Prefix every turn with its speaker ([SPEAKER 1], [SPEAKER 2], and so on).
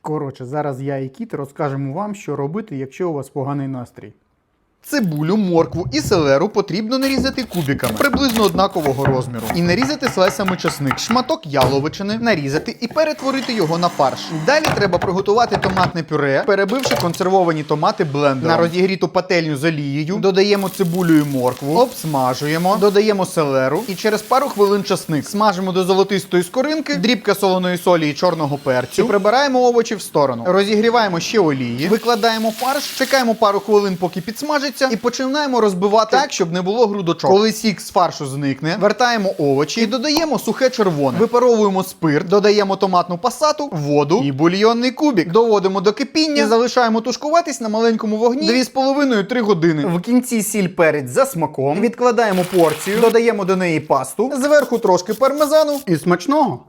[SPEAKER 1] Коротше, зараз я і кіт розкажемо вам, що робити, якщо у вас поганий настрій.
[SPEAKER 2] Цибулю, моркву і селеру потрібно нарізати кубиками приблизно однакового розміру. І нарізати слайсами часник, шматок яловичини, нарізати і перетворити його на фарш. Далі треба приготувати томатне пюре, перебивши консервовані томати блендером. На розігріту пательню з олією додаємо цибулю і моркву, обсмажуємо, додаємо селеру і через пару хвилин часник. Смажимо до золотистої скоринки, дрібка солоної солі і чорного перцю. І прибираємо овочі в сторону. Розігріваємо ще олії, викладаємо фарш, чекаємо пару хвилин, поки підсмажиться, і починаємо розбивати так, щоб не було грудочок. Коли сік з фаршу зникне, вертаємо овочі і додаємо сухе червоне. Випаровуємо спирт, додаємо томатну пасату, воду і бульйонний кубик. Доводимо до кипіння і залишаємо тушкуватись на маленькому вогні 2,5-3 години. В кінці сіль перець за смаком. Відкладаємо порцію, додаємо до неї пасту, зверху трошки пармезану
[SPEAKER 1] І смачного!